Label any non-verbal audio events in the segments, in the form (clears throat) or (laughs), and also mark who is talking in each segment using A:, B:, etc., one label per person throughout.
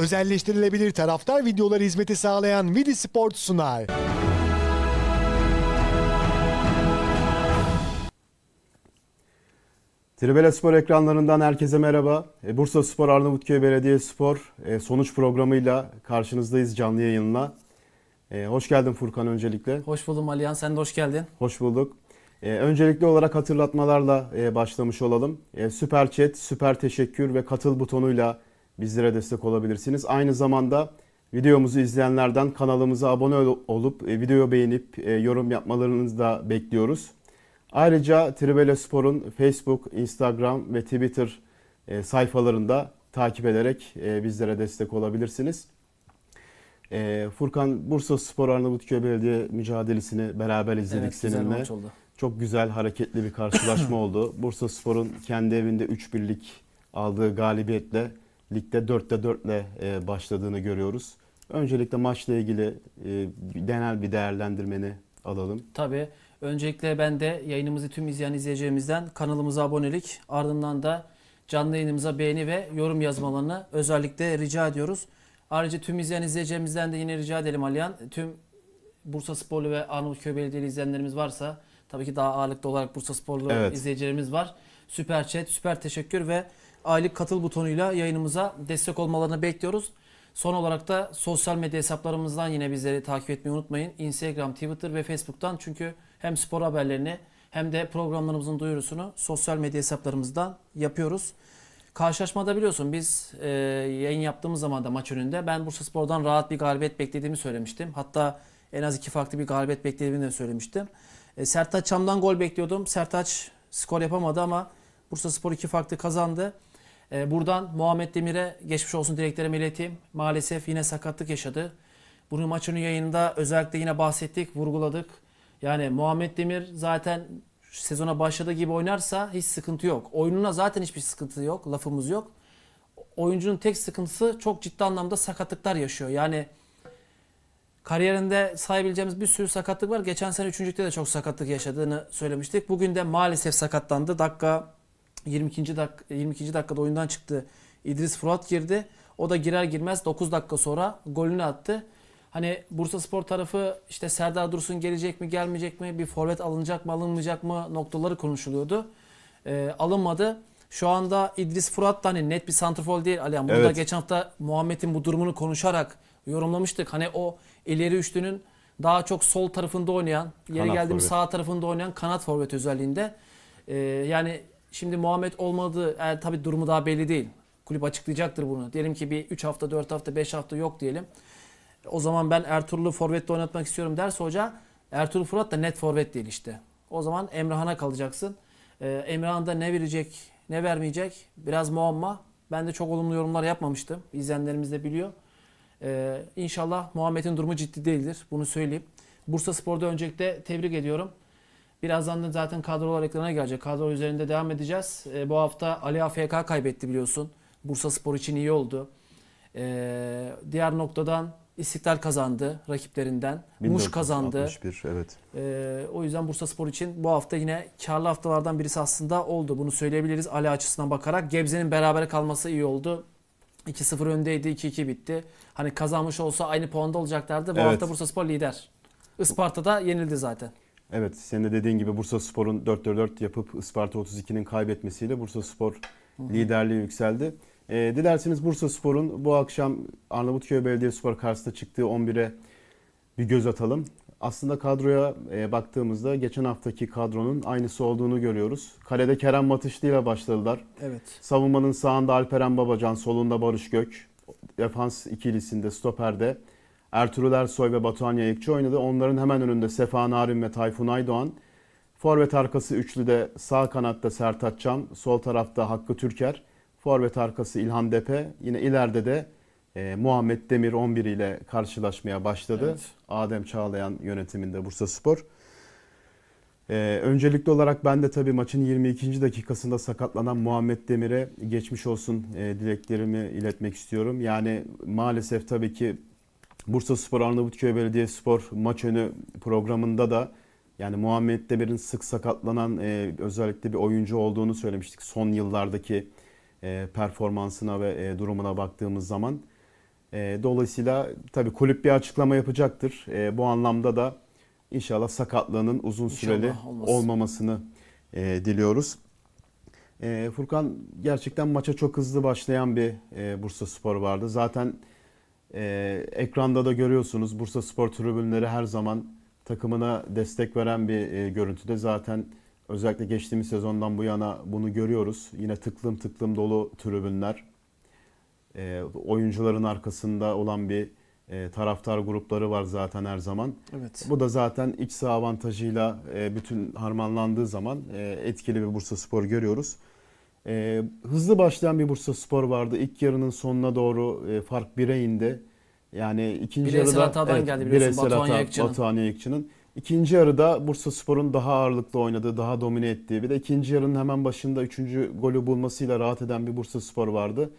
A: Özelleştirilebilir taraftar videoları hizmeti sağlayan Vidi Sport sunar.
B: Tribele Spor ekranlarından herkese merhaba. E, Bursa Spor Arnavutköy Belediye Spor e, sonuç programıyla karşınızdayız canlı yayınla. E, Hoş geldin Furkan öncelikle.
C: Hoş buldum Alihan. Sen de hoş geldin.
B: Hoş bulduk. Öncelikli olarak hatırlatmalarla başlamış olalım. Süper Chat, Süper Teşekkür ve Katıl butonuyla bizlere destek olabilirsiniz. Aynı zamanda videomuzu izleyenlerden kanalımıza abone ol- olup e, videoyu beğenip e, yorum yapmalarınızı da bekliyoruz. Ayrıca Tribele Spor'un Facebook, Instagram ve Twitter e, sayfalarında takip ederek bizlere destek olabilirsiniz. Furkan Bursa Spor Arnavutköy Belediye mücadelesini beraber izledik
C: evet, güzel
B: seninle.
C: maç oldu.
B: Çok güzel hareketli bir karşılaşma (clears throat) oldu. Bursa Spor'un kendi evinde 3-1'lik aldığı galibiyetle ligde 4'te 4 ile e, başladığını görüyoruz. Öncelikle maçla ilgili e, genel bir değerlendirmeni alalım.
C: Tabii. Öncelikle ben de yayınımızı tüm izleyen izleyicilerimizden kanalımıza abonelik ardından da canlı yayınımıza beğeni ve yorum yazmalarını özellikle rica ediyoruz. Ayrıca tüm izleyen izleyicilerimizden de yine rica edelim Alihan. Tüm Bursa Sporlu ve Arnavutköy Belediyeli izleyenlerimiz varsa tabii ki daha ağırlıklı olarak Bursa Sporlu
B: Evet.
C: izleyicilerimiz var. Süper chat, süper teşekkür ve aylık katıl butonuyla yayınımıza destek olmalarını bekliyoruz. Son olarak da sosyal medya hesaplarımızdan yine bizleri takip etmeyi unutmayın. Instagram, Twitter ve Facebook'tan çünkü hem spor haberlerini hem de programlarımızın duyurusunu sosyal medya hesaplarımızdan yapıyoruz. Karşılaşmada biliyorsun biz e, yayın yaptığımız zaman da maç önünde ben Bursa Spor'dan rahat bir galibiyet beklediğimi söylemiştim. Hatta en az iki farklı bir galibiyet beklediğimi de söylemiştim. E, Sertaç Çam'dan gol bekliyordum. Sertaç skor yapamadı ama Bursa Spor iki farklı kazandı. E, buradan Muhammed Demir'e geçmiş olsun dileklerimi ileteyim. Maalesef yine sakatlık yaşadı. Bunu maç önü yayında özellikle yine bahsettik, vurguladık. Yani Muhammed Demir zaten sezona başladığı gibi oynarsa hiç sıkıntı yok. Oyununa zaten hiçbir sıkıntı yok, lafımız yok. Oyuncunun tek sıkıntısı çok ciddi anlamda sakatlıklar yaşıyor. Yani kariyerinde sayabileceğimiz bir sürü sakatlık var. Geçen sene üçüncülükte de çok sakatlık yaşadığını söylemiştik. Bugün de maalesef sakatlandı. Dakika 22. dak 22. dakikada oyundan çıktı. İdris Fırat girdi. O da girer girmez 9 dakika sonra golünü attı. Hani Bursa Spor tarafı işte Serdar Dursun gelecek mi gelmeyecek mi bir forvet alınacak mı alınmayacak mı noktaları konuşuluyordu. Ee, alınmadı. Şu anda İdris Fırat da hani net bir santrfor değil Alihan. Burada
B: Evet.
C: geçen hafta Muhammed'in bu durumunu konuşarak yorumlamıştık. Hani o ileri üçlünün daha çok sol tarafında oynayan, yeri
B: forvet.
C: sağ tarafında oynayan kanat forvet özelliğinde. Ee, yani şimdi Muhammed olmadığı, eğer tabii durumu daha belli değil. Kulüp açıklayacaktır bunu. Diyelim ki bir 3 hafta, 4 hafta, 5 hafta yok diyelim. O zaman ben Ertuğrul'u forvette oynatmak istiyorum derse hoca Ertuğrul Fırat da net forvet değil işte. O zaman Emrah'ına kalacaksın. Ee, Emrah'ın da ne verecek ne vermeyecek biraz muamma. Ben de çok olumlu yorumlar yapmamıştım. İzleyenlerimiz de biliyor. Ee, inşallah Muhammed'in durumu ciddi değildir. Bunu söyleyeyim. Bursa Spor'da öncelikle tebrik ediyorum. Birazdan da zaten kadrolar ekrana gelecek. Kadro üzerinde devam edeceğiz. Ee, bu hafta Ali AFK kaybetti biliyorsun. Bursa Spor için iyi oldu. Ee, diğer noktadan İstiklal kazandı rakiplerinden. Muş kazandı.
B: 1461, evet.
C: Ee, o yüzden Bursa Spor için bu hafta yine karlı haftalardan birisi aslında oldu. Bunu söyleyebiliriz Ali açısından bakarak. Gebze'nin berabere kalması iyi oldu. 2-0 öndeydi, 2-2 bitti. Hani kazanmış olsa aynı puanda olacaklardı. Bu
B: Evet.
C: hafta Bursa Spor lider. Isparta'da yenildi zaten.
B: Evet, senin de dediğin gibi Bursa Spor'un 4-4 yapıp Isparta 32'nin kaybetmesiyle Bursa Spor liderliğe yükseldi. Ee, dilerseniz Bursa Spor'un bu akşam Arnavutköy Belediyespor karşısında çıktığı 11'e bir göz atalım. Aslında kadroya e, baktığımızda geçen haftaki kadronun aynısı olduğunu görüyoruz. Kalede Kerem Matışlı ile başladılar.
C: Evet.
B: Savunmanın sağında Alperen Babacan, solunda Barış Gök. Defans ikilisinde, stoperde Ertuğrul Ersoy ve Batuhan Yayıkçı oynadı. Onların hemen önünde Sefa Narin ve Tayfun Aydoğan. Forvet arkası üçlüde sağ kanatta Sertaç Çam, sol tarafta Hakkı Türker. Forvet arkası İlhan Depe. Yine ileride de e, Muhammed Demir 11 ile karşılaşmaya başladı.
C: Evet.
B: Adem Çağlayan yönetiminde Bursa Spor. Ee, öncelikli olarak ben de tabii maçın 22. dakikasında sakatlanan Muhammed Demir'e geçmiş olsun e, dileklerimi iletmek istiyorum. Yani maalesef tabii ki Bursa Spor Arnavutköy Belediyespor maç önü programında da yani Muhammed Demir'in sık sakatlanan e, özellikle bir oyuncu olduğunu söylemiştik son yıllardaki e, performansına ve e, durumuna baktığımız zaman. E, dolayısıyla tabii kulüp bir açıklama yapacaktır. E, bu anlamda da inşallah sakatlığının uzun
C: İnşallah
B: süreli olmamasını e, diliyoruz. E, Furkan gerçekten maça çok hızlı başlayan bir e, Bursa Spor vardı. Zaten e, ekranda da görüyorsunuz Bursa Spor tribünleri her zaman takımına destek veren bir e, görüntüde. Zaten özellikle geçtiğimiz sezondan bu yana bunu görüyoruz. Yine tıklım tıklım dolu tribünler. E, oyuncuların arkasında olan bir e, taraftar grupları var zaten her zaman.
C: Evet.
B: Bu da zaten iç saha avantajıyla e, bütün harmanlandığı zaman e, etkili bir Bursa Spor görüyoruz. E, hızlı başlayan bir Bursa Spor vardı. İlk yarının sonuna doğru e, fark 1'e indi. Yani ikinci
C: Bireysel
B: yarıda
C: hatadan geldi biliyorsun, Batuhan
B: hata,
C: Yayıkçı'nın.
B: Batuhan Yayıkçı'nın. İkinci yarıda Bursa Spor'un daha ağırlıklı oynadığı, daha domine ettiği bir de ikinci yarının hemen başında üçüncü golü bulmasıyla rahat eden bir Bursa Spor vardı.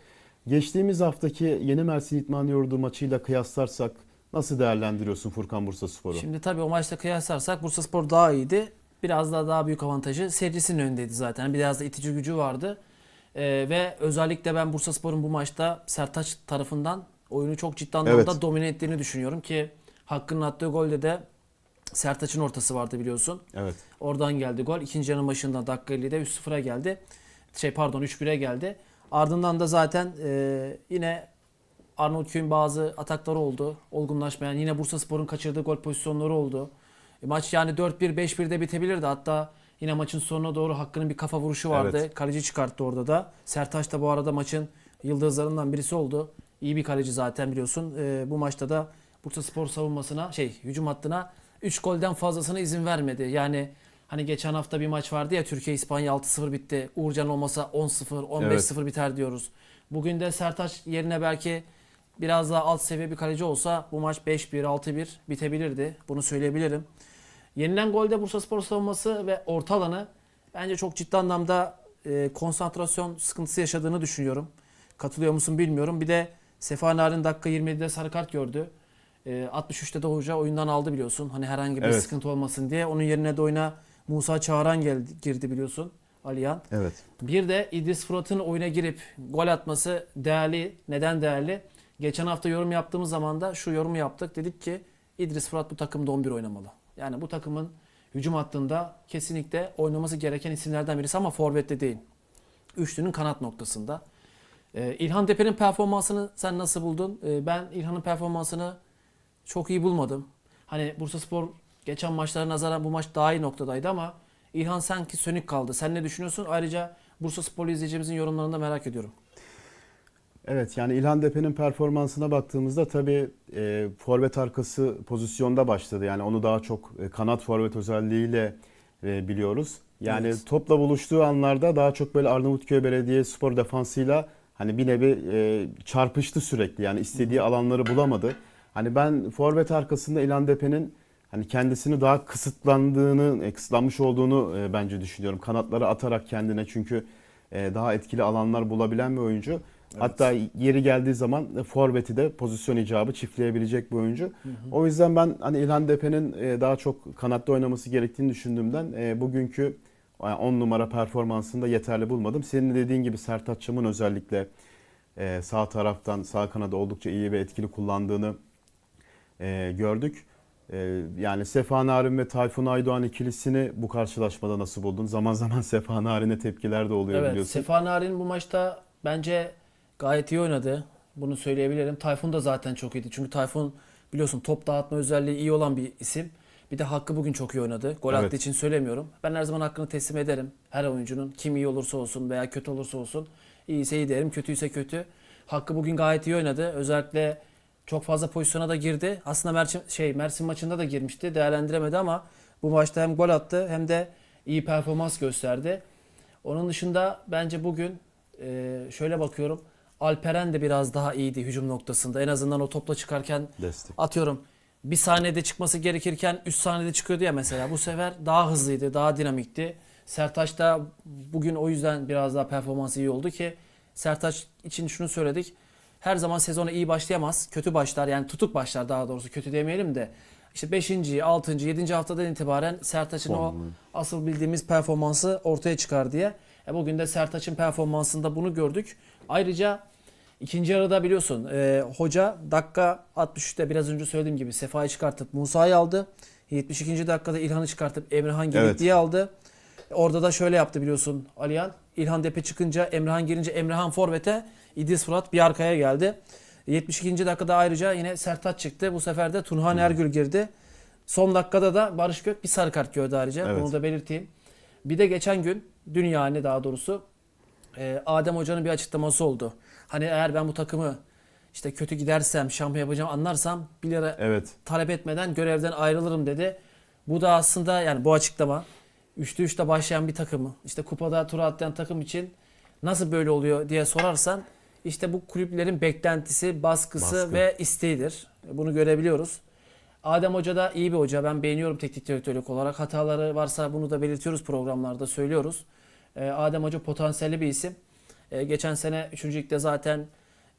B: Geçtiğimiz haftaki Yeni Mersin İtman Yurdu maçıyla kıyaslarsak nasıl değerlendiriyorsun Furkan Bursa Spor'u?
C: Şimdi tabii o maçla kıyaslarsak Bursaspor daha iyiydi. Biraz daha daha büyük avantajı seyircisinin önündeydi zaten. Biraz da itici gücü vardı. Ee, ve özellikle ben Bursaspor'un bu maçta Sertaç tarafından oyunu çok ciddi anlamda
B: Evet.
C: domine ettiğini düşünüyorum ki Hakkı'nın attığı golde de Sertaç'ın ortası vardı biliyorsun.
B: Evet.
C: Oradan geldi gol. İkinci yarının başında dakika 50'de 3-0'a geldi. Şey pardon 3-1'e geldi. Ardından da zaten e, yine Arnavutköy'ün bazı atakları oldu. Olgunlaşmayan. Yine Bursaspor'un kaçırdığı gol pozisyonları oldu. E, maç yani 4-1 5-1'de bitebilirdi. Hatta yine maçın sonuna doğru Hakkı'nın bir kafa vuruşu vardı.
B: Evet.
C: Kaleci çıkarttı orada da. Sertaç da bu arada maçın yıldızlarından birisi oldu. İyi bir kaleci zaten biliyorsun. E, bu maçta da Bursaspor savunmasına şey hücum hattına 3 golden fazlasına izin vermedi. Yani hani geçen hafta bir maç vardı ya Türkiye İspanya 6-0 bitti. Uğurcan olmasa 10-0, 15-0 biter diyoruz. Bugün de Sertaç yerine belki biraz daha alt seviye bir kaleci olsa bu maç 5-1, 6-1 bitebilirdi. Bunu söyleyebilirim. Yenilen golde Bursaspor savunması ve orta alanı bence çok ciddi anlamda e, konsantrasyon sıkıntısı yaşadığını düşünüyorum. Katılıyor musun bilmiyorum. Bir de Sefa Narin dakika 27'de sarı kart gördü. E, 63'te de hoca oyundan aldı biliyorsun. Hani herhangi bir
B: Evet.
C: sıkıntı olmasın diye. Onun yerine de oyuna Musa Çağaran geldi, girdi biliyorsun. Aliyan.
B: Evet.
C: Bir de İdris Fırat'ın oyuna girip gol atması değerli. Neden değerli? Geçen hafta yorum yaptığımız zaman da şu yorumu yaptık. Dedik ki İdris Fırat bu takımda 11 oynamalı. Yani bu takımın hücum hattında kesinlikle oynaması gereken isimlerden birisi ama forvette değil. Üçlünün kanat noktasında. Ee, İlhan Tepe'nin performansını sen nasıl buldun? Ee, ben İlhan'ın performansını çok iyi bulmadım. Hani Bursaspor geçen maçlara nazaran bu maç daha iyi noktadaydı ama İlhan sanki sönük kaldı. Sen ne düşünüyorsun? Ayrıca Bursasporlu izleyicimizin yorumlarını da merak ediyorum.
B: Evet yani İlhan Depe'nin performansına baktığımızda tabii e, forvet arkası pozisyonda başladı. Yani onu daha çok e, kanat forvet özelliğiyle e, biliyoruz. Yani
C: Evet.
B: topla buluştuğu anlarda daha çok böyle Arnavutköy Belediye spor defansıyla hani bir nevi e, çarpıştı sürekli. Yani istediği alanları bulamadı. Hani ben forvet arkasında İlhan Depe'nin hani kendisini daha kısıtlandığını, e, kısıtlanmış olduğunu e, bence düşünüyorum. Kanatları atarak kendine çünkü e, daha etkili alanlar bulabilen bir oyuncu. Hatta yeri geldiği zaman e, forveti de pozisyon icabı çiftleyebilecek bir oyuncu. O yüzden ben hani İlhan Depe'nin e, daha çok kanatta oynaması gerektiğini düşündüğümden e, bugünkü 10 numara performansını da yeterli bulmadım. Senin dediğin gibi Sertaç Çam'ın özellikle sağ taraftan sağ kanada oldukça iyi ve etkili kullandığını gördük. Yani Sefa Narin ve Tayfun Aydoğan ikilisini bu karşılaşmada nasıl buldun? Zaman zaman (laughs) Sefa Narin'e tepkiler de oluyor
C: Evet,
B: biliyorsun.
C: Sefa Narin bu maçta bence gayet iyi oynadı. Bunu söyleyebilirim. Tayfun da zaten çok iyiydi. Çünkü Tayfun biliyorsun top dağıtma özelliği iyi olan bir isim. Bir de Hakkı bugün çok iyi oynadı. Gol
B: Evet.
C: attığı için söylemiyorum. Ben her zaman hakkını teslim ederim. Her oyuncunun kim iyi olursa olsun veya kötü olursa olsun. İyiyse iyi derim, kötüyse kötü. Hakkı bugün gayet iyi oynadı. Özellikle çok fazla pozisyona da girdi. Aslında Mersin, şey, Mersin maçında da girmişti. Değerlendiremedi ama bu maçta hem gol attı hem de iyi performans gösterdi. Onun dışında bence bugün şöyle bakıyorum. Alperen de biraz daha iyiydi hücum noktasında. En azından o topla çıkarken
B: Destek.
C: atıyorum bir saniyede çıkması gerekirken 3 saniyede çıkıyordu ya mesela. Bu sefer daha hızlıydı, daha dinamikti. Sertaç da bugün o yüzden biraz daha performansı iyi oldu ki Sertaç için şunu söyledik. Her zaman sezona iyi başlayamaz. Kötü başlar yani tutuk başlar daha doğrusu kötü demeyelim de. İşte 5. 6. 7. haftadan itibaren Sertaç'ın o asıl bildiğimiz performansı ortaya çıkar diye. E bugün de Sertaç'ın performansında bunu gördük. Ayrıca İkinci yarıda biliyorsun e, hoca dakika 63'te biraz önce söylediğim gibi Sefa'yı çıkartıp Musa'yı aldı. 72. dakikada İlhan'ı çıkartıp Emrehan Gelikli'yi
B: Evet.
C: aldı. Orada da şöyle yaptı biliyorsun Aliyan. İlhan Depe çıkınca Emrehan girince Emrehan Forvet'e İdris Fırat bir arkaya geldi. 72. dakikada ayrıca yine Sertaç çıktı. Bu sefer de Turhan Ergül girdi. Son dakikada da Barış Gök bir sarı kart gördü ayrıca.
B: Evet.
C: Bunu da belirteyim. Bir de geçen gün, dün yani daha doğrusu e, Adem Hoca'nın bir açıklaması oldu. Hani eğer ben bu takımı işte kötü gidersem, şampiyon yapacağım anlarsam 1 lira
B: Evet.
C: talep etmeden görevden ayrılırım dedi. Bu da aslında yani bu açıklama 3'te 3'te başlayan bir takımı işte kupada tura atlayan takım için nasıl böyle oluyor diye sorarsan işte bu kulüplerin beklentisi, baskısı
B: Baskı.
C: ve isteğidir. Bunu görebiliyoruz. Adem Hoca da iyi bir hoca. Ben beğeniyorum teknik direktörlük olarak. Hataları varsa bunu da belirtiyoruz programlarda, söylüyoruz. Ee, Adem Hoca potansiyelli bir isim. Ee, geçen sene 3. ligde zaten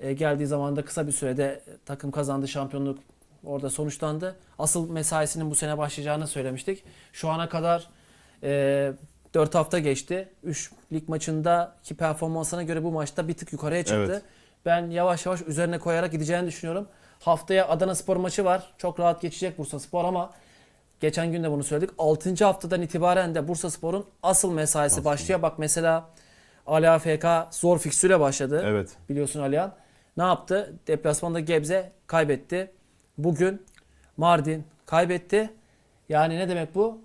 C: e, geldiği zaman da kısa bir sürede takım kazandı, şampiyonluk orada sonuçlandı. Asıl mesaisinin bu sene başlayacağını söylemiştik. Şu ana kadar e, 4 hafta geçti. 3 lig maçındaki performansına göre bu maçta bir tık yukarıya çıktı.
B: Evet.
C: Ben yavaş yavaş üzerine koyarak gideceğini düşünüyorum. Haftaya Adana Spor maçı var. Çok rahat geçecek Bursa Spor ama geçen gün de bunu söyledik. 6. haftadan itibaren de Bursa Spor'un asıl mesaisi
B: Asıl.
C: başlıyor. Bak mesela Ali AFK zor fiksüyle başladı.
B: Evet.
C: Biliyorsun Alihan. Ne yaptı? Deplasmanda Gebze kaybetti. Bugün Mardin kaybetti. Yani ne demek bu?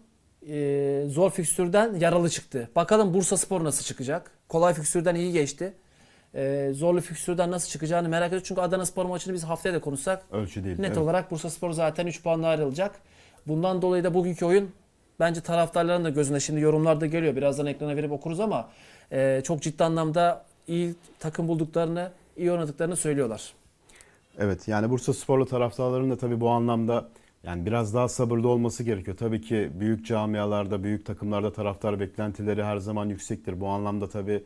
C: Ee, zor fikstürden yaralı çıktı. Bakalım Bursa Spor nasıl çıkacak? Kolay fikstürden iyi geçti. Ee, zorlu fikstürden nasıl çıkacağını merak ediyorum. Çünkü Adana Spor maçını biz haftaya da konuşsak
B: Ölçü değil.
C: net
B: evet.
C: olarak Bursa Spor zaten 3 puanla ayrılacak. Bundan dolayı da bugünkü oyun bence taraftarların da gözüne şimdi yorumlarda geliyor. Birazdan ekrana verip okuruz ama e, çok ciddi anlamda iyi takım bulduklarını, iyi oynadıklarını söylüyorlar.
B: Evet yani Bursa Sporlu taraftarların da tabii bu anlamda yani biraz daha sabırlı olması gerekiyor. Tabii ki büyük camialarda, büyük takımlarda taraftar beklentileri her zaman yüksektir. Bu anlamda tabii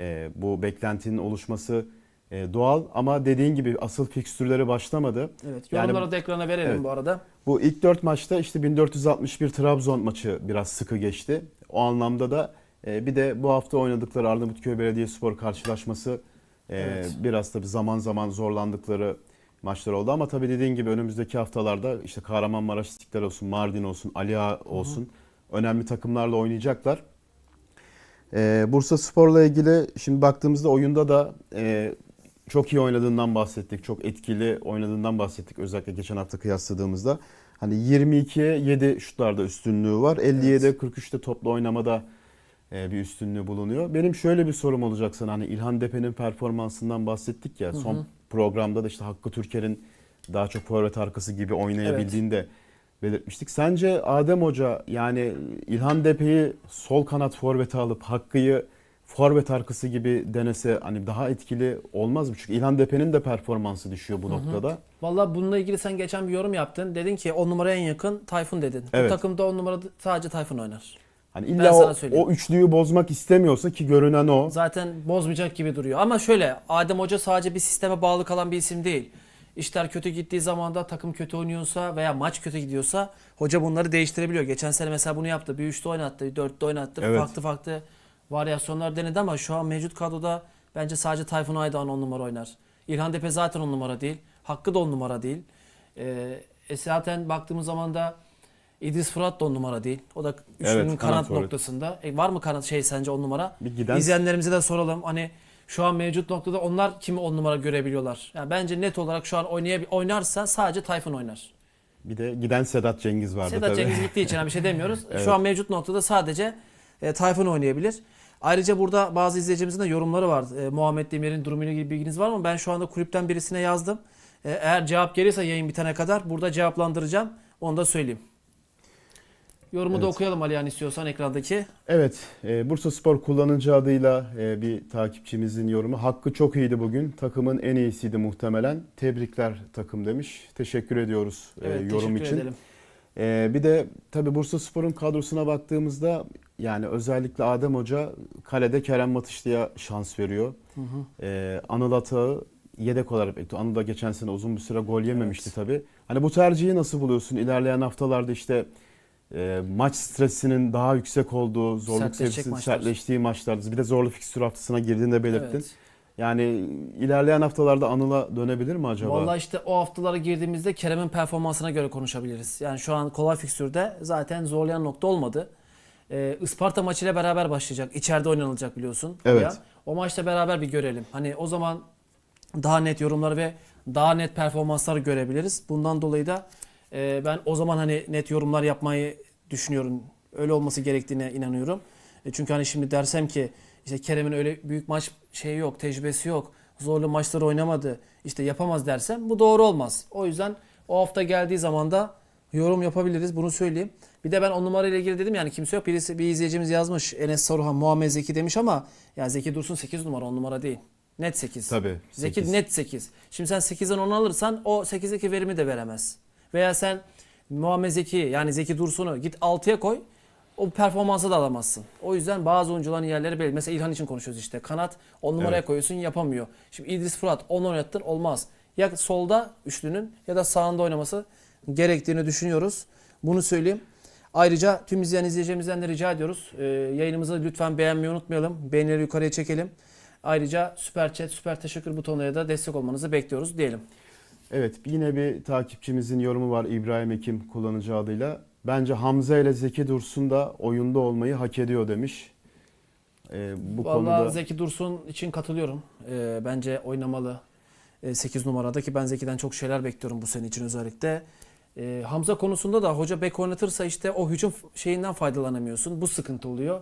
B: e, bu beklentinin oluşması e, doğal ama dediğin gibi asıl fikstürleri başlamadı.
C: Evet,
B: Yani-
C: yorumları da ekrana verelim
B: Evet.
C: bu arada.
B: Bu ilk dört maçta işte 1461 Trabzon maçı biraz sıkı geçti. O anlamda da e, bir de bu hafta oynadıkları Arnavutköy Belediyespor karşılaşması e,
C: Evet.
B: biraz tabii zaman zaman zorlandıkları maçlar oldu ama tabii dediğin gibi önümüzdeki haftalarda işte Kahramanmaraş İstiklal olsun, Mardin olsun, Ali Ağa olsun önemli takımlarla oynayacaklar. E, Bursa Spor'la ilgili şimdi baktığımızda oyunda da e, çok iyi oynadığından bahsettik. Çok etkili oynadığından bahsettik özellikle geçen hafta kıyasladığımızda. Hani 22'ye 7 şutlarda üstünlüğü var. 57'ye 43'te toplu oynamada bir üstünlüğü bulunuyor. Benim şöyle bir sorum olacak sana. Hani İlhan Depe'nin performansından bahsettik ya. Son programda da işte Hakkı Türker'in daha çok forvet arkası gibi oynayabildiğini de belirtmiştik. Sence Adem Hoca yani İlhan Depe'yi sol kanat forvete alıp Hakkı'yı forvet arkası gibi denese hani daha etkili olmaz mı? Çünkü İlhan Depe'nin de performansı düşüyor bu noktada.
C: Vallahi bununla ilgili sen geçen bir yorum yaptın. Dedin ki 10 numaraya en yakın Tayfun dedin.
B: Evet.
C: Bu takımda 10 numarada sadece Tayfun oynar.
B: Hani illa o, o üçlüyü bozmak istemiyorsa ki görünen o.
C: Zaten bozmayacak gibi duruyor. Ama şöyle Adem Hoca sadece bir sisteme bağlı kalan bir isim değil. İşler kötü gittiği zaman da takım kötü oynuyorsa veya maç kötü gidiyorsa hoca bunları değiştirebiliyor. Geçen sene mesela bunu yaptı. Bir üçte oynattı, bir dörtte oynattı.
B: Evet.
C: Farklı farklı varyasyonlar denedi ama şu an mevcut kadroda bence sadece Tayfun Aydoğan on numara oynar. İlhan Depe zaten on numara değil. Hakkı da on numara değil. Ee, e zaten baktığımız zaman da İdris Fırat da on numara değil. O da üçlünün
B: Evet,
C: kanat,
B: kanat forvet.
C: noktasında. E, var mı kanat şey sence on numara?
B: Bir giden-
C: İzleyenlerimize de soralım. Hani şu an mevcut noktada onlar kimi on numara görebiliyorlar? Yani bence net olarak şu an oynayab- oynarsa sadece Tayfun oynar.
B: Bir de giden Sedat Cengiz vardı
C: Sedat
B: tabii.
C: Cengiz gittiği için hani bir şey demiyoruz. (laughs) Şu an mevcut noktada sadece e, Tayfun oynayabilir. Ayrıca burada bazı izleyicimizin de yorumları var. E, Muhammed Demir'in durumuyla ilgili bilginiz var mı? Ben şu anda kulüpten birisine yazdım. E, eğer cevap gelirse yayın bitene kadar burada cevaplandıracağım. Onu da söyleyeyim. Yorumu da
B: Evet.
C: okuyalım Alihan istiyorsan ekrandaki.
B: Evet, e, Bursa Spor kullanıcı adıyla e, bir takipçimizin yorumu. Hakkı çok iyiydi bugün. Takımın en iyisiydi muhtemelen. Tebrikler takım demiş. Teşekkür ediyoruz e,
C: Evet,
B: yorum
C: teşekkür
B: için.
C: edelim.
B: E, bir de tabii Bursa Spor'un kadrosuna baktığımızda yani özellikle Adem Hoca kalede Kerem Matışlı'ya şans veriyor. E, Anıl Atağı yedek olarak bekliyor. Anıl da geçen sene uzun bir süre gol yememişti
C: Evet.
B: tabii. Hani bu tercihi nasıl buluyorsun? İlerleyen haftalarda işte e, maç stresinin daha yüksek olduğu, zorluk seviyesinin
C: maçlar.
B: sertleştiği maçlarda bir de zorlu fikstür haftasına girdiğinde belirttin.
C: Evet.
B: Yani ilerleyen haftalarda Anıl'a dönebilir mi acaba?
C: Vallahi işte o haftalara girdiğimizde Kerem'in performansına göre konuşabiliriz. Yani şu an kolay fikstürde zaten zorlayan nokta olmadı. Ee, Isparta maçıyla beraber başlayacak. İçeride oynanılacak biliyorsun.
B: Evet.
C: Ya. O maçta beraber bir görelim. Hani o zaman daha net yorumlar ve daha net performanslar görebiliriz. Bundan dolayı da e, ben o zaman hani net yorumlar yapmayı düşünüyorum. Öyle olması gerektiğine inanıyorum. E, çünkü hani şimdi dersem ki işte Kerem'in öyle büyük maç şeyi yok, tecrübesi yok. Zorlu maçları oynamadı. işte yapamaz dersem bu doğru olmaz. O yüzden o hafta geldiği zaman da yorum yapabiliriz. Bunu söyleyeyim. Bir de ben on numara ile ilgili dedim yani kimse yok. Birisi bir izleyicimiz yazmış. Enes Saruhan, Muhammed Zeki demiş ama ya Zeki Dursun 8 numara 10 numara değil. Net 8.
B: Tabii,
C: Zeki
B: 8.
C: net 8. Şimdi sen 8'den 10 alırsan o 8'deki verimi de veremez. Veya sen Muhammed Zeki yani Zeki Dursun'u git 6'ya koy. O performansı da alamazsın. O yüzden bazı oyuncuların yerleri belli. Mesela İlhan için konuşuyoruz işte. Kanat 10 numaraya
B: Evet.
C: koyuyorsun yapamıyor. Şimdi İdris Fırat 10 oynattın olmaz. Ya solda üçlünün ya da sağında oynaması gerektiğini düşünüyoruz. Bunu söyleyeyim. Ayrıca tüm izleyen izleyicilerimizden de rica ediyoruz. Ee, yayınımızı lütfen beğenmeyi unutmayalım. Beğenileri yukarıya çekelim. Ayrıca süper chat, süper teşekkür butonuna da destek olmanızı bekliyoruz diyelim.
B: Evet yine bir takipçimizin yorumu var İbrahim Ekim kullanıcı adıyla. Bence Hamza ile Zeki Dursun da oyunda olmayı hak ediyor demiş. Ee, bu
C: Vallahi
B: konuda
C: Zeki Dursun için katılıyorum. Ee, bence oynamalı. 8 numarada ki ben Zeki'den çok şeyler bekliyorum bu sene için özellikle. Ee, Hamza konusunda da hoca bek oynatırsa işte o hücum şeyinden faydalanamıyorsun. Bu sıkıntı oluyor.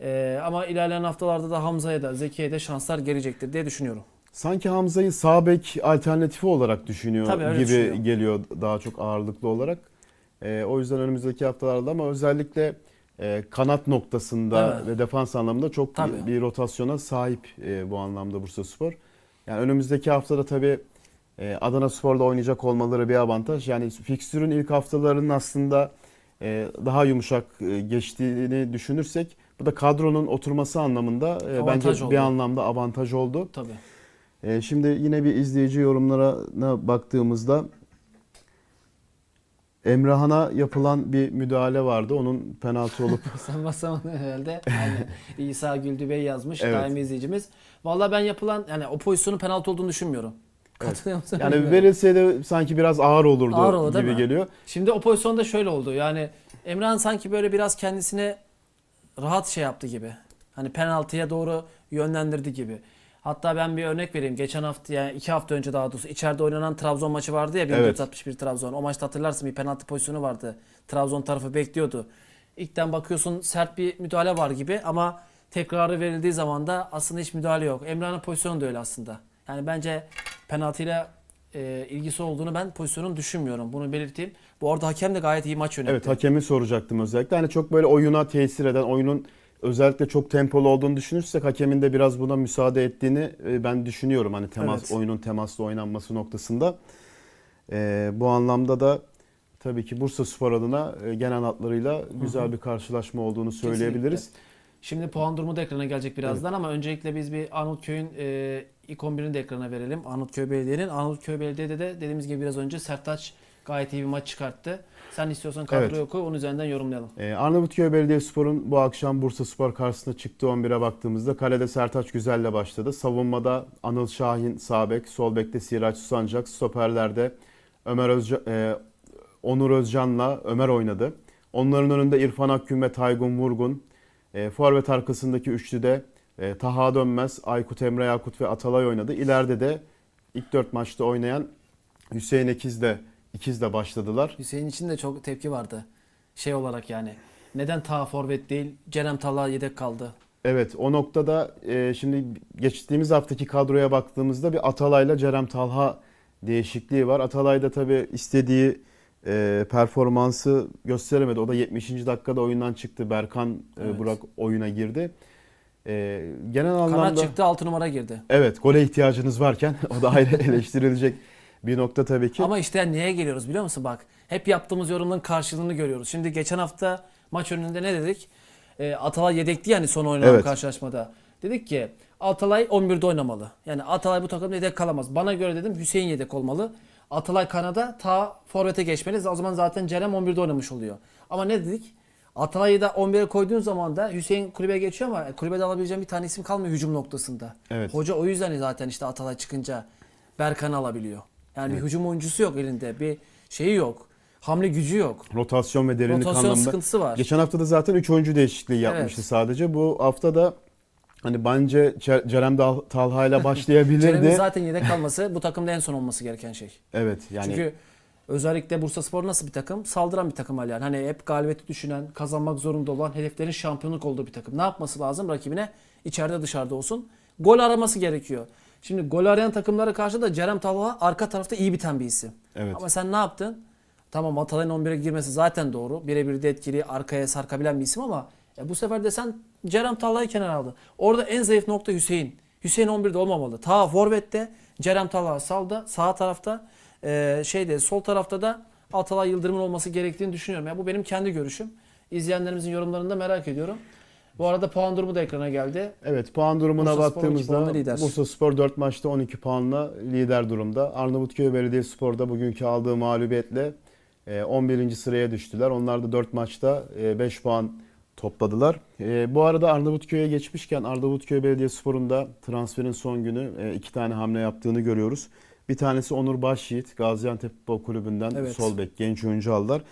C: Ee, ama ilerleyen haftalarda da Hamza'ya da Zeki'ye de şanslar gelecektir diye düşünüyorum.
B: Sanki Hamza'yı sağ bek alternatifi olarak düşünüyor
C: Tabii, öyle
B: gibi
C: düşünüyorum.
B: geliyor daha çok ağırlıklı olarak. Ee, o yüzden önümüzdeki haftalarda ama özellikle e, kanat noktasında
C: Evet.
B: ve defans anlamında çok
C: Tabii.
B: bir rotasyona sahip e, bu anlamda Bursaspor. Yani önümüzdeki haftada tabii e, Adana Spor'da oynayacak olmaları bir avantaj. Yani fikstürün ilk haftalarının aslında e, daha yumuşak e, geçtiğini düşünürsek bu da kadronun oturması anlamında e,
C: Avantaj
B: bence
C: oldu.
B: bir anlamda avantaj oldu.
C: Tabii.
B: E, şimdi yine bir izleyici yorumlarına baktığımızda Emrahan'a yapılan bir müdahale vardı. Onun penaltı olup (laughs)
C: Sen basamadın herhalde. Aynen. İsa Güldü Bey yazmış.
B: Evet.
C: Daimi izleyicimiz. Vallahi ben yapılan yani o pozisyonun penaltı olduğunu düşünmüyorum. Katılıyor musun?
B: yani verilseydi sanki biraz ağır olurdu
C: Ağır olur,
B: gibi geliyor.
C: Şimdi o pozisyonda şöyle oldu. Yani Emrah'ın sanki böyle biraz kendisine rahat şey yaptı gibi. Hani penaltıya doğru yönlendirdi gibi. Hatta ben bir örnek vereyim. Geçen hafta yani iki hafta önce daha doğrusu içeride oynanan Trabzon maçı vardı ya 1461 Trabzon. O maçta hatırlarsın bir penaltı pozisyonu vardı. Trabzon tarafı bekliyordu. İlkten bakıyorsun sert bir müdahale var gibi ama tekrarı verildiği zaman da aslında hiç müdahale yok. Emrah'ın pozisyonu da öyle aslında. Yani bence penaltıyla e, ilgisi olduğunu ben pozisyonun düşünmüyorum. Bunu belirteyim. Bu arada hakem de gayet iyi maç yönetti.
B: Evet hakemi soracaktım özellikle. Hani çok böyle oyuna tesir eden, oyunun özellikle çok tempolu olduğunu düşünürsek hakemin de biraz buna müsaade ettiğini e, ben düşünüyorum. Hani temas
C: Evet.
B: oyunun temaslı oynanması noktasında. E, bu anlamda da tabii ki Bursa Spor adına e, genel hatlarıyla güzel bir karşılaşma olduğunu söyleyebiliriz.
C: Şimdi puan durumu da ekrana gelecek birazdan ama öncelikle biz bir Arnavutköy'ün e, ilk 11'ini de ekrana verelim. Arnavutköy Belediye'nin. Arnavutköy Belediye'de de dediğimiz gibi biraz önce Sertaç gayet iyi bir maç çıkarttı. Sen istiyorsan kadroyu
B: Evet.
C: oku onun üzerinden yorumlayalım.
B: Ee, Arnavutköy Belediyespor'un bu akşam Bursa Spor karşısında çıktığı 11'e baktığımızda kalede Sertaç Güzel'le başladı. Savunmada Anıl Şahin sağ bek, sol bekte Siraç Susancak, stoperlerde Ömer Özca, e, Onur Özcan'la Ömer oynadı. Onların önünde İrfan Akgün ve Taygun Vurgun. E, forvet arkasındaki üçlüde e, Taha Dönmez, Aykut Emre Yakut ve Atalay oynadı. İleride de ilk dört maçta oynayan Hüseyin Ekiz de İkiz de başladılar.
C: Hüseyin için de çok tepki vardı. Şey olarak yani. Neden ta forvet değil? Cerem Talha yedek kaldı.
B: Evet o noktada e, şimdi geçtiğimiz haftaki kadroya baktığımızda bir Atalay'la Cerem Talha değişikliği var. Atalay da tabii istediği e, performansı gösteremedi. O da 70. dakikada oyundan çıktı. Berkan e,
C: Evet.
B: Burak oyuna girdi. E, genel
C: Kanat
B: anlamda
C: çıktı 6 numara girdi.
B: evet gole ihtiyacınız varken (laughs) o da ayrı eleştirilecek bir nokta tabii ki.
C: Ama işte neye geliyoruz biliyor musun bak. Hep yaptığımız yorumların karşılığını görüyoruz. Şimdi geçen hafta maç önünde ne dedik? E, Atalay yedekti yani son oynanan
B: Evet.
C: karşılaşmada. Dedik ki Atalay 11'de oynamalı. Yani Atalay bu takımda yedek kalamaz. Bana göre dedim Hüseyin yedek olmalı. Atalay kanada ta forvete geçmeli. O zaman zaten Cerem 11'de oynamış oluyor. Ama ne dedik? Atalay'ı da 11'e koyduğun zaman da Hüseyin kulübe geçiyor ama kulübede alabileceğim bir tane isim kalmıyor hücum noktasında.
B: Evet.
C: Hoca o yüzden zaten işte Atalay çıkınca Berkan'ı alabiliyor. Yani bir hücum oyuncusu yok elinde. Bir şeyi yok. Hamle gücü yok.
B: Rotasyon ve derinlik
C: Rotasyon
B: anlamında.
C: sıkıntısı var.
B: Geçen hafta da zaten 3 oyuncu değişikliği yapmıştı
C: Evet.
B: sadece. Bu hafta da hani bence Ce- Cerem Talha ile başlayabilirdi. (laughs)
C: Kerem'in zaten yedek kalması bu takımda en son olması gereken şey.
B: evet yani
C: Çünkü özellikle Bursa Spor nasıl bir takım? Saldıran bir takım yani. Hani hep galibiyeti düşünen, kazanmak zorunda olan, hedeflerin şampiyonluk olduğu bir takım. Ne yapması lazım rakibine? İçeride dışarıda olsun. Gol araması gerekiyor. Şimdi gol arayan takımlara karşı da Cerem Talha arka tarafta iyi biten bir isim.
B: Evet.
C: Ama sen ne yaptın? Tamam Atalay'ın 11'e girmesi zaten doğru. Birebir de etkili, arkaya sarkabilen bir isim ama e, bu sefer de sen Cerem Talha'yı kenara aldın. Orada en zayıf nokta Hüseyin. Hüseyin 11'de olmamalı. Ta Forvet'te Cerem Talha salda sağ tarafta e, şeyde sol tarafta da Atalay Yıldırım'ın olması gerektiğini düşünüyorum. Ya bu benim kendi görüşüm. İzleyenlerimizin yorumlarını da merak ediyorum. Bu arada puan durumu da ekrana geldi.
B: Evet puan durumuna
C: Bursa Spor 12
B: baktığımızda
C: lider.
B: Bursa Spor 4 maçta 12 puanla lider durumda. Arnavutköy Belediyespor'da bugünkü aldığı mağlubiyetle e, 11. sıraya düştüler. Onlar da 4 maçta e, 5 puan topladılar. E, Bu arada Arnavutköy'e geçmişken Arnavutköy Belediyespor'un da transferin son günü e, iki tane hamle yaptığını görüyoruz. Bir tanesi Onur Başyiğit Gaziantep Futbol Kulübü'nden
C: Evet.
B: sol bek genç oyuncu aldılar.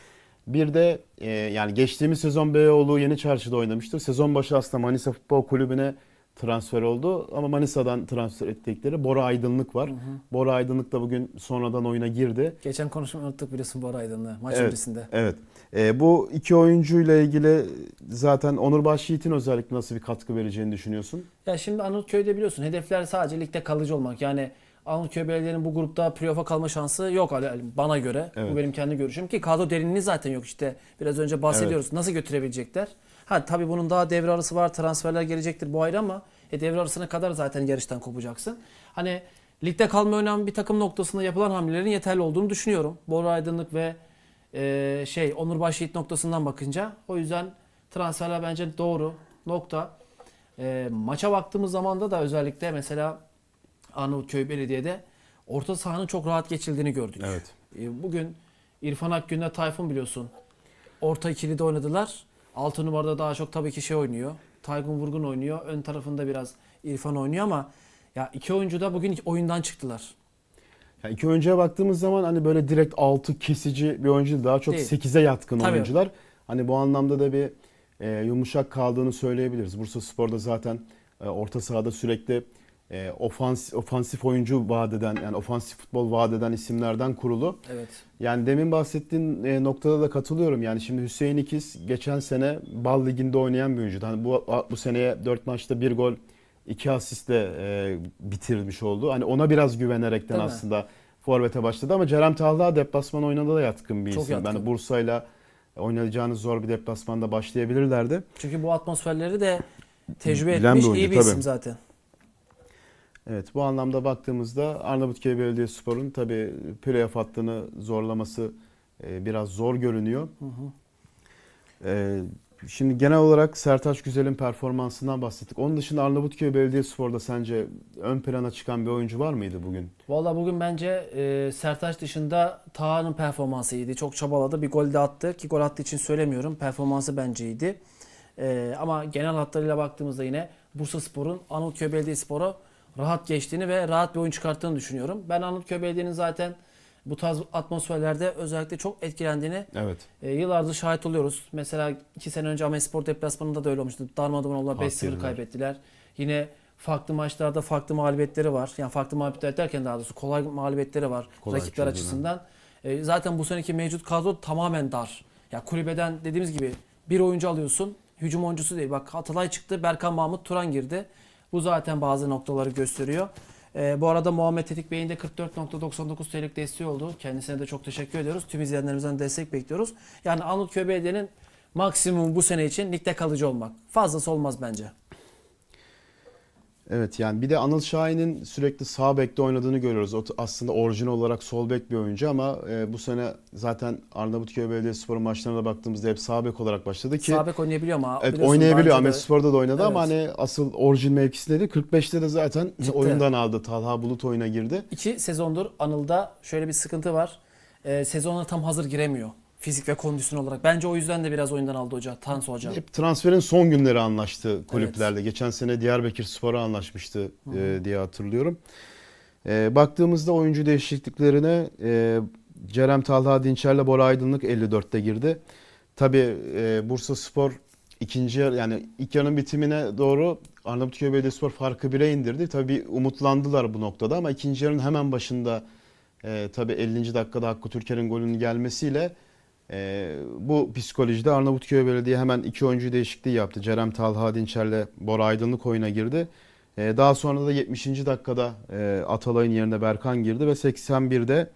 B: Bir de e, yani geçtiğimiz sezon Beyoğlu Yeni Çarşı'da oynamıştır. Sezon başı aslında Manisa Futbol Kulübü'ne transfer oldu. Ama Manisa'dan transfer ettikleri Bora Aydınlık var. Bora Aydınlık da bugün sonradan oyuna girdi.
C: Geçen konuşmayı unuttuk biliyorsun Bora Aydın'la maç
B: Evet.
C: öncesinde.
B: Evet. E, bu iki oyuncuyla ilgili zaten Onur Başyiğit'in özellikle nasıl bir katkı vereceğini düşünüyorsun?
C: Ya şimdi Arnavutköy'de biliyorsun hedefler sadece ligde kalıcı olmak. Yani Arnavutköy Belediye'nin bu grupta playoff'a kalma şansı yok bana göre.
B: Evet.
C: Bu benim kendi görüşüm ki kadro derinliği zaten yok işte. Biraz önce bahsediyoruz. Nasıl götürebilecekler? Ha tabii bunun daha devre arası var. Transferler gelecektir bu ayrı ama e, devre arasına kadar zaten yarıştan kopacaksın. Hani ligde kalma önemli bir takım noktasında yapılan hamlelerin yeterli olduğunu düşünüyorum. Bora Aydınlık ve e, şey Onur Başyiğit noktasından bakınca. O yüzden transferler bence doğru nokta. E, maça baktığımız zaman da da özellikle mesela Arnavutköy Belediye'de orta sahanın çok rahat geçildiğini gördük.
B: Evet.
C: E, bugün İrfan Akgün'le Tayfun biliyorsun. Orta ikilide oynadılar. 6 numarada daha çok tabii ki şey oynuyor. Taygun Vurgun oynuyor. Ön tarafında biraz İrfan oynuyor ama ya iki oyuncu da bugün oyundan çıktılar.
B: Yani iki oyuncuya baktığımız zaman hani böyle direkt altı kesici bir oyuncu değil, daha çok
C: Değil.
B: 8'e yatkın
C: Tabii.
B: oyuncular. Hani bu anlamda da bir e, yumuşak kaldığını söyleyebiliriz. Bursa Spor'da zaten e, orta sahada sürekli e, ofans, ofansif oyuncu vaat eden yani ofansif futbol vaat eden isimlerden kurulu.
C: Evet.
B: Yani demin bahsettiğin e, noktada da katılıyorum. Yani şimdi Hüseyin İkiz geçen sene Bal Ligi'nde oynayan bir oyuncu. Hani bu bu seneye 4 maçta 1 gol 2 asistle e, bitirmiş oldu. Hani ona biraz güvenerekten
C: Değil mi?
B: aslında forvete başladı ama Cerem Tahla deplasman oyununda da yatkın bir
C: Çok
B: isim.
C: yatkın.
B: Yani Bursa'yla oynayacağınız zor bir deplasmanda başlayabilirlerdi.
C: Çünkü bu atmosferleri de tecrübe
B: Bilen bir
C: etmiş
B: oyuncu,
C: iyi bir
B: tabii.
C: isim zaten.
B: Evet bu anlamda baktığımızda Arnavutköy Belediyespor'un tabii playoff hattını zorlaması e, biraz zor görünüyor. E, şimdi genel olarak Sertaç Güzel'in performansından bahsettik. Onun dışında Arnavutköy Belediyespor'da sence ön plana çıkan bir oyuncu var mıydı bugün?
C: Valla bugün bence e, Sertaç dışında Taha'nın performansı iyiydi. Çok çabaladı. Bir gol de attı ki gol attığı için söylemiyorum. Performansı bence iyiydi. E, ama genel hatlarıyla baktığımızda yine Bursa Spor'un Anıtköy Belediyespor'a rahat geçtiğini ve rahat bir oyun çıkarttığını düşünüyorum. Ben Anıtköy Belediye'nin zaten bu tarz atmosferlerde özellikle çok etkilendiğini
B: Evet.
C: e, yıllardır şahit oluyoruz. Mesela iki sene önce Amespor deplasmanında da öyle olmuştu. Darmadağın oldular.
B: Hak
C: 5-0
B: yediler.
C: kaybettiler. Yine farklı maçlarda farklı mağlubiyetleri var. Yani farklı mağlubiyetler derken daha doğrusu kolay mağlubiyetleri var
B: Kolay
C: rakipler
B: çözülen.
C: açısından. E, zaten bu seneki mevcut kadro tamamen dar. Ya kulübeden dediğimiz gibi bir oyuncu alıyorsun. Hücum oyuncusu değil. Bak Atalay çıktı. Berkan Mahmut Turan girdi. Bu zaten bazı noktaları gösteriyor. E, bu arada Muhammed Tetik Bey'in de 44.99 TL'lik desteği oldu. Kendisine de çok teşekkür ediyoruz. Tüm izleyenlerimizden destek bekliyoruz. Yani Anıtköy Belediye'nin maksimum bu sene için ligde kalıcı olmak. Fazlası olmaz bence.
B: Evet yani bir de Anıl Şahin'in sürekli sağ bekte oynadığını görüyoruz. O aslında orijinal olarak sol bek bir oyuncu ama e, bu sene zaten Arnavutköy Belediyespor'un maçlarına baktığımızda hep sağ bek olarak başladı ki
C: Sağ bek oynayabiliyor ama
B: Evet oynayabiliyor. Ahmet Spor'da da oynadı ama
C: Evet.
B: hani asıl orijin mevkisinde değil. 45'te de zaten
C: Çıktı. (laughs)
B: oyundan aldı. Talha Bulut oyuna girdi.
C: İki sezondur Anıl'da şöyle bir sıkıntı var. Ee, sezona tam hazır giremiyor. Fizik ve kondisyon olarak. Bence o yüzden de biraz oyundan aldı hoca. Tansu hocam.
B: Hep transferin son günleri anlaştı kulüplerle. Geçen sene Diyarbakır Spor'a anlaşmıştı e, diye hatırlıyorum. E, baktığımızda oyuncu değişikliklerine e, Cerem Talha Dinçer'le Bora Aydınlık 54'te girdi. Tabii e, Bursa Spor ikinci yarı yani ilk yarının bitimine doğru Arnavutköy Belediyespor farkı 1'e indirdi. Tabii umutlandılar bu noktada ama ikinci yarının hemen başında e, tabii 50. dakikada Hakkı Türker'in golünün gelmesiyle e, bu psikolojide Arnavutköy Belediye hemen iki oyuncu değişikliği yaptı. Cerem Talha Dinçer'le Bora Aydınlık oyuna girdi. E, daha sonra da 70. dakikada e, Atalay'ın yerine Berkan girdi ve 81'de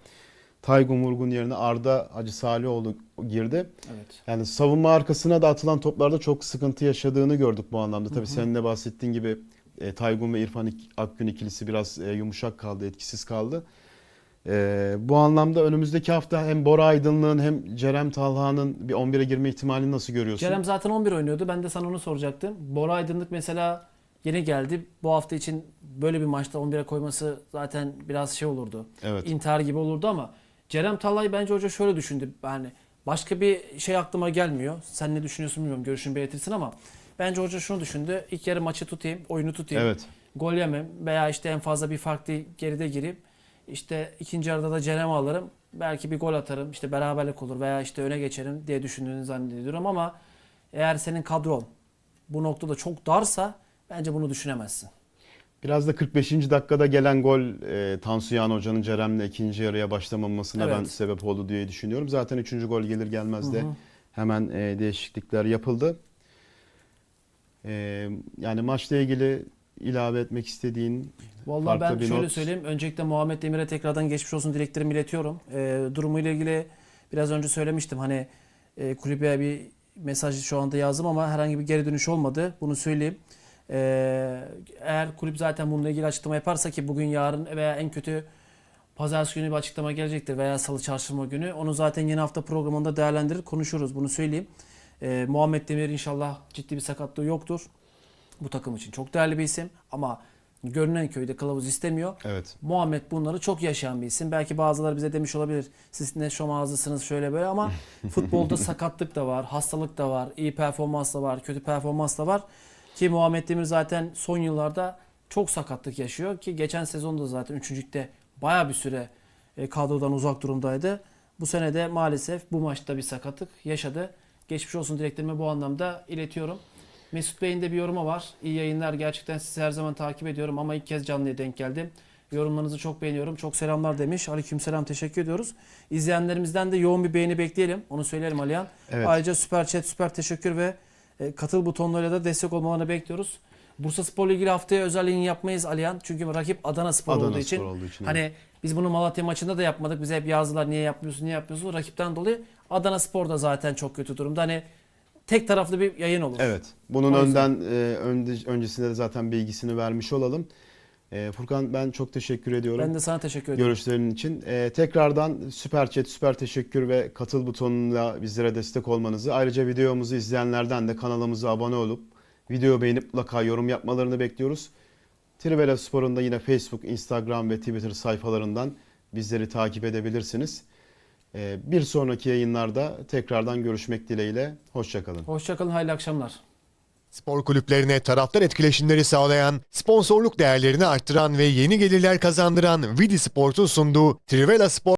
B: Taygun Vurgun yerine Arda Hacı Salihoğlu girdi.
C: Evet.
B: Yani savunma arkasına da atılan toplarda çok sıkıntı yaşadığını gördük bu anlamda. Tabii senin de bahsettiğin gibi e, Taygun ve İrfan Akgün ikilisi biraz e, yumuşak kaldı, etkisiz kaldı. E, bu anlamda önümüzdeki hafta hem Bora Aydınlık'ın hem Cerem Talha'nın bir 11'e girme ihtimalini nasıl görüyorsun?
C: Kerem zaten 11 oynuyordu. Ben de sana onu soracaktım. Bora Aydınlık mesela yeni geldi. Bu hafta için böyle bir maçta 11'e koyması zaten biraz şey olurdu.
B: Evet.
C: İntihar gibi olurdu ama Cerem Talay bence hoca şöyle düşündü. Yani başka bir şey aklıma gelmiyor. Sen ne düşünüyorsun bilmiyorum. Görüşünü belirtirsin ama bence hoca şunu düşündü. İlk yarı maçı tutayım, oyunu tutayım.
B: Evet.
C: Gol yemem veya işte en fazla bir farklı geride girip işte ikinci yarıda da Cerem'i alırım. Belki bir gol atarım. işte beraberlik olur veya işte öne geçerim diye düşündüğünü zannediyorum ama eğer senin kadron bu noktada çok darsa bence bunu düşünemezsin.
B: Biraz da 45. dakikada gelen gol e, Tansu Yağan Hoca'nın Cerem'le ikinci yarıya başlamamasına
C: Evet.
B: ben sebep oldu diye düşünüyorum. Zaten üçüncü gol gelir gelmez de
C: Hı hı.
B: hemen e, değişiklikler yapıldı. E, yani maçla ilgili ilave etmek istediğin
C: Vallahi
B: Farklı
C: ben
B: bir
C: şöyle
B: not.
C: söyleyeyim. Öncelikle Muhammed Demir'e tekrardan geçmiş olsun dileklerimi iletiyorum. Ee, durumuyla ilgili biraz önce söylemiştim. Hani e, kulübe bir mesaj şu anda yazdım ama herhangi bir geri dönüş olmadı. Bunu söyleyeyim. Ee, eğer kulüp zaten bununla ilgili açıklama yaparsa ki bugün yarın veya en kötü pazartesi günü bir açıklama gelecektir veya salı çarşamba günü. Onu zaten yeni hafta programında değerlendirir konuşuruz. Bunu söyleyeyim. Ee, Muhammed Demir inşallah ciddi bir sakatlığı yoktur. Bu takım için çok değerli bir isim ama görünen köyde kılavuz istemiyor.
B: evet
C: Muhammed bunları çok yaşayan bir isim. Belki bazıları bize demiş olabilir. Siz ne şom ağzısınız şöyle böyle ama (laughs) futbolda sakatlık da var, hastalık da var, iyi performans da var, kötü performans da var. Ki Muhammed Demir zaten son yıllarda çok sakatlık yaşıyor ki geçen sezonda zaten üçüncülükte baya bir süre e, kadrodan uzak durumdaydı. Bu sene de maalesef bu maçta bir sakatlık yaşadı. Geçmiş olsun dileklerimi bu anlamda iletiyorum. Mesut Bey'in de bir yorumu var. İyi yayınlar. Gerçekten sizi her zaman takip ediyorum ama ilk kez canlıya denk geldim. Yorumlarınızı çok beğeniyorum. Çok selamlar demiş. Aleykümselam teşekkür ediyoruz. İzleyenlerimizden de yoğun bir beğeni bekleyelim. Onu söyleyelim Alihan.
B: Evet.
C: Ayrıca süper chat, süper teşekkür ve e, katıl butonlarıyla da destek olmalarını bekliyoruz. Bursa Spor'la ilgili haftaya özel yayın yapmayız Alihan. Çünkü rakip Adana Spor
B: Adana
C: olduğu
B: Spor
C: için.
B: olduğu için,
C: Hani biz bunu Malatya maçında da yapmadık. Bize hep yazdılar niye yapmıyorsun, niye yapmıyorsun. Rakipten dolayı Adana Spor da zaten çok kötü durumda. Hani tek taraflı bir yayın olur.
B: Evet. Bunun
C: O yüzden.
B: önden e, önde, öncesinde de zaten bilgisini vermiş olalım. E, Furkan ben çok teşekkür ediyorum.
C: Ben de sana teşekkür ederim.
B: görüşlerin için. E, tekrardan süper chat, süper teşekkür ve katıl butonuyla bizlere destek olmanızı. Ayrıca videomuzu izleyenlerden de kanalımıza abone olup video beğenip mutlaka yorum yapmalarını bekliyoruz. Trivela Spor'un da yine Facebook, Instagram ve Twitter sayfalarından bizleri takip edebilirsiniz. E, bir sonraki yayınlarda tekrardan görüşmek dileğiyle. Hoşçakalın.
C: Hoşçakalın, hayırlı akşamlar.
A: Spor kulüplerine taraftar etkileşimleri sağlayan, sponsorluk değerlerini arttıran ve yeni gelirler kazandıran Vidi Sport'un sunduğu Trivela Spor